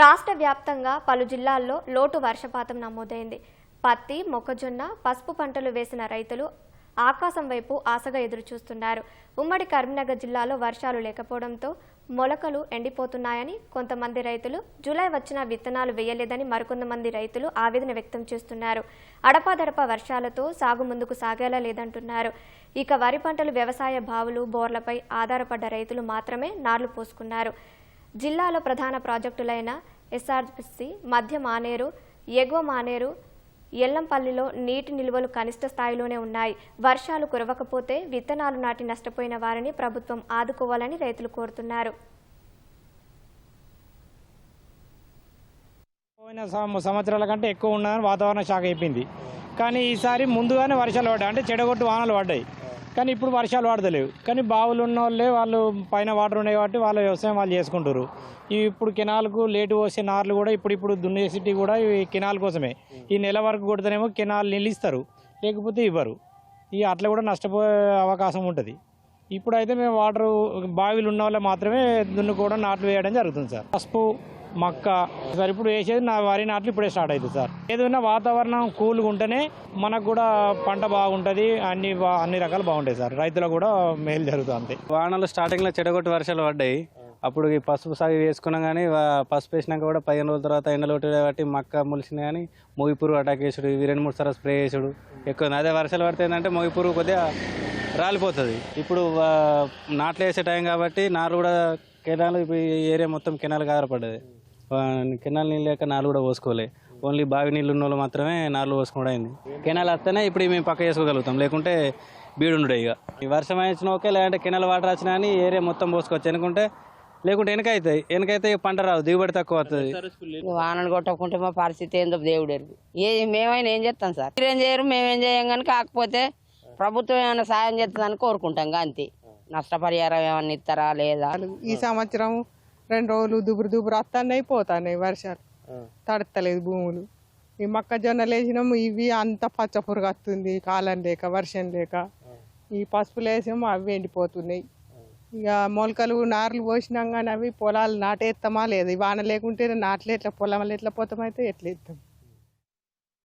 రాష్ట్ర వ్యాప్తంగా పలు జిల్లాల్లో లోటు వర్షపాతం నమోదైంది. పత్తి మొక్కజొన్న పసుపు పంటలు వేసిన రైతులు ఆకాశం వైపు ఆశగా ఎదురుచూస్తున్నారు. ఉమ్మడి కరీంనగర్ జిల్లాలో వర్షాలు లేకపోవడంతో మొలకలు ఎండిపోతున్నాయని కొంతమంది రైతులు జూలై వచ్చిన విత్తనాలు వేయలేదని మరికొంతమంది రైతులు ఆవేదన వ్యక్తం చేస్తున్నారు. అడపాదడప వర్షాలతో సాగు ముందుకు సాగేలా లేదంటున్నారు. ఇక వరి పంటలు వ్యవసాయ బావులు బోర్లపై ఆధారపడ్డ రైతులు మాత్రమే నార్లు పోసుకున్నారు. జిల్లాలో ప్రధాన ప్రాజెక్టులైన ఎస్ఆర్పిసి మధ్య మానేరు ఎగువ మానేరు ఎల్లంపల్లిలో నీటి నిల్వలు కనిష్ట స్థాయిలోనే ఉన్నాయి. వర్షాలు కురవకపోతే విత్తనాలు నాటి నష్టపోయిన వారిని ప్రభుత్వం ఆదుకోవాలని రైతులు కోరుతున్నారు. పోయిన సంవత్సరాల కంటే ఎక్కువ ఉన్నదని వాతావరణ శాఖ చెప్పింది. కానీ ఈసారి ముందుగానే వర్షాలు పడ్డాయి. అంటే చెడగొట్టు వానలు పడ్డాయి. కానీ ఇప్పుడు వర్షాలు పడతలేవు. కానీ బావులు ఉన్న వాళ్ళే వాళ్ళు పైన వాటర్ ఉన్నాయి కాబట్టి వాళ్ళ వ్యవసాయం వాళ్ళు చేసుకుంటారు ఈ ఇప్పుడు కెనాల్కు లేటు పోసే నార్లు కూడా ఇప్పుడు ఇప్పుడు దున్నేసిటీ కూడా ఈ కెనాల్ కోసమే. ఈ నెల వరకు కొడితేనేమో కెనాల్ నిలిస్తారు. ఇస్తారు లేకపోతే ఇవ్వరు. ఇక అట్లా కూడా నష్టపోయే అవకాశం ఉంటుంది. ఇప్పుడైతే మేము వాటర్ బావిలు ఉన్న వాళ్ళు మాత్రమే దున్నుకోవడం నాట్లు వేయడం జరుగుతుంది సార్. పసుపు మక్క. సార్ ఇప్పుడు వేసేది నా వరి నాట్లు ఇప్పుడే స్టార్ట్ అవుతుంది సార్. ఏదైనా వాతావరణం కూల్గా ఉంటేనే మనకు కూడా పంట బాగుంటుంది అన్ని బా- అన్ని రకాలు బాగుంటాయి సార్. రైతులకు కూడా మేలు జరుగుతుంది. వానలు స్టార్టింగ్లో చెడగొట్టి వర్షాలు పడ్డాయి. అప్పుడు ఈ పసుపు సాగు వేసుకున్నాం కానీ పసుపు వేసినాక కూడా పదిహేను రోజుల తర్వాత ఎండలు కొట్టాడు కాబట్టి మక్క ములిసిన కానీ మొగిపురు అటాక్ చేసుడు. ఇవి రెండు మూడు సార్లు స్ప్రే చేసుడు. ఎక్కువ అదే వర్షాలు పడితే ఏంటంటే మొగిపురు కొద్దిగా రాలిపోతుంది. ఇప్పుడు నాట్లు వేసే టైం కాబట్టి నారు కూడా కెనాల్ ఇప్పుడు ఈ ఏరియా మొత్తం కెనాల్కి ఆధారపడ్డది కెనాల్ నీళ్ళు లేక నాలు కూడా పోసుకోలే. ఓన్లీ బావి నీళ్ళు ఉన్న వాళ్ళు మాత్రమే నార్లు పోసుకోవడం అయింది. కెనాల్ వస్తేనే ఇప్పుడు మేము పక్క చేసుకోగలుగుతాం. లేకుంటే బీడుండే ఇక. ఈ వర్షం వచ్చిన ఓకే లేదంటే కెనాల్ వాటర్ వచ్చినా ఈ ఏరియా మొత్తం పోసుకోవచ్చు. ఎందుకంటే లేకుంటే వెనక అవుతాయి. వెనకైతే పంట రాదు దిగుబడి తక్కువ వస్తుంది ఇక వానలు కొట్టకుంటే మా పరిస్థితి ఏందో దేవుడు ఎరుగు. ఏ మేమైనా ఏం చేస్తాం సార్? మీరేం చేయరు మేమేం చేయం కానీ కాకపోతే ప్రభుత్వం ఏమైనా సాయం చేస్తుందని కోరుకుంటాం. అంతే నష్టపరిహారం ఏమన్నా ఇస్తారా లేదా? ఈ సంవత్సరం రెండు రోజులు దుబురు దుబురు వస్తున్నాయి పోతున్నాయి వర్షాలు. తడతలేదు భూములు. ఈ మొక్కజొన్నలు వేసినాము ఇవి అంత పచ్చ పురుగు వస్తుంది కాలం లేక వర్షం లేక. ఈ పసుపులు వేసాము అవి ఎండిపోతున్నాయి. ఇక మొలకలు నార్లు పోసినాం కానీ అవి పొలాలు నాటేస్తామా లేదు. వాన లేకుంటే నాట్లు ఎట్లా పొలం ఎట్లా పోతామైతే ఎట్లా ఇస్తాం